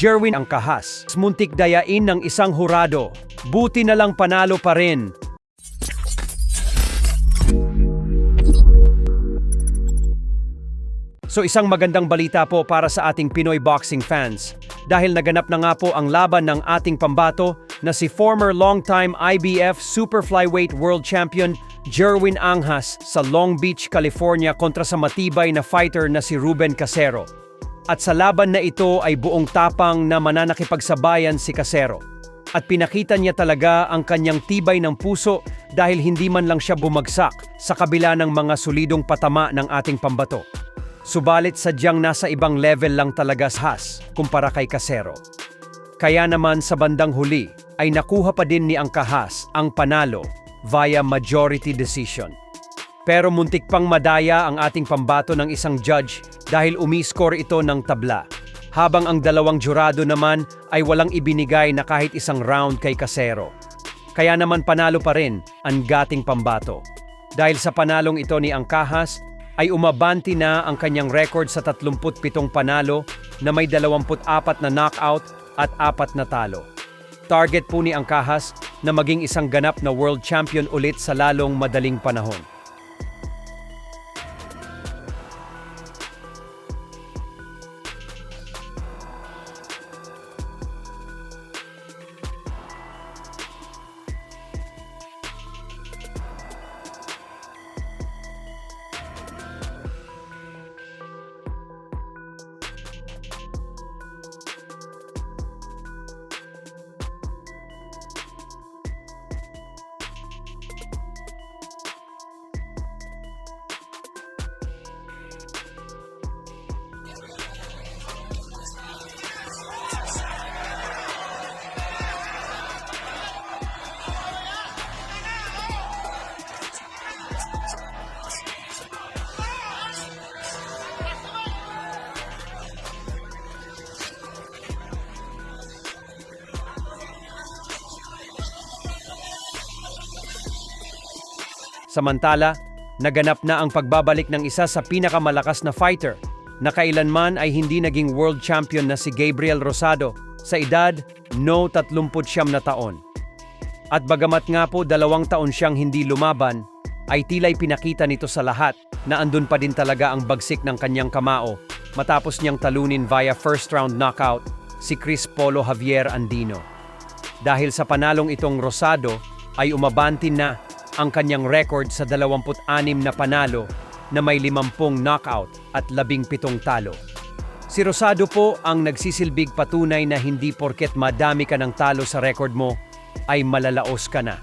Jerwin ang kahas. Muntik dayain ng isang hurado. Buti na lang panalo pa rin. So isang magandang balita po para sa ating Pinoy boxing fans. Dahil naganap na nga po ang laban ng ating pambato na si former longtime IBF Super Flyweight World Champion Jerwin Anghas sa Long Beach, California kontra sa matibay na fighter na si Ruben Casero. At sa laban na ito ay buong tapang na mananakipagsabayan si Casero. At pinakita niya talaga ang kanyang tibay ng puso dahil hindi man lang siya bumagsak sa kabila ng mga solidong patama ng ating pambato. Subalit sadyang nasa ibang level lang talaga Has kumpara kay Casero. Kaya naman sa bandang huli ay nakuha pa din ni Angkahas ang panalo via majority decision. Pero muntik pang madaya ang ating pambato ng isang judge dahil umiscore ito ng tabla. Habang ang dalawang jurado naman ay walang ibinigay na kahit isang round kay Casero. Kaya naman panalo pa rin ang gating pambato. Dahil sa panalong ito ni Angkahas, ay umabanti na ang kanyang record sa 37 panalo na may 24 na knockout at 4 na talo. Target po ni Angkahas na maging isang ganap na world champion ulit sa lalong madaling panahon. Samantala, naganap na ang pagbabalik ng isa sa pinakamalakas na fighter na kailanman ay hindi naging world champion na si Gabriel Rosado sa edad no 39 na taon. At bagamat nga po dalawang taon siyang hindi lumaban, ay tila'y pinakita nito sa lahat na andun pa din talaga ang bagsik ng kanyang kamao matapos niyang talunin via first round knockout si Chris Polo Javier Andino. Dahil sa panalong itong Rosado ay umabantin na ang kanyang record sa 26 na panalo na may 50 knockout at 17 talo. Si Rosado po ang nagsisilbig patunay na hindi porket madami ka ng talo sa record mo ay malalaos ka na.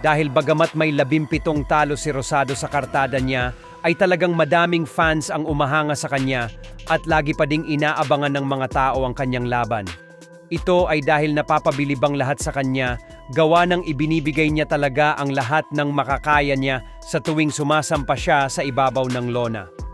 Dahil bagamat may 17 talo si Rosado sa kartada niya, ay talagang madaming fans ang umahanga sa kanya at lagi pa ding inaabangan ng mga tao ang kanyang laban. Ito ay dahil napapabilibang lahat sa kanya, gawa ng ibinibigay niya talaga ang lahat ng makakaya niya sa tuwing sumasampa siya sa ibabaw ng lona.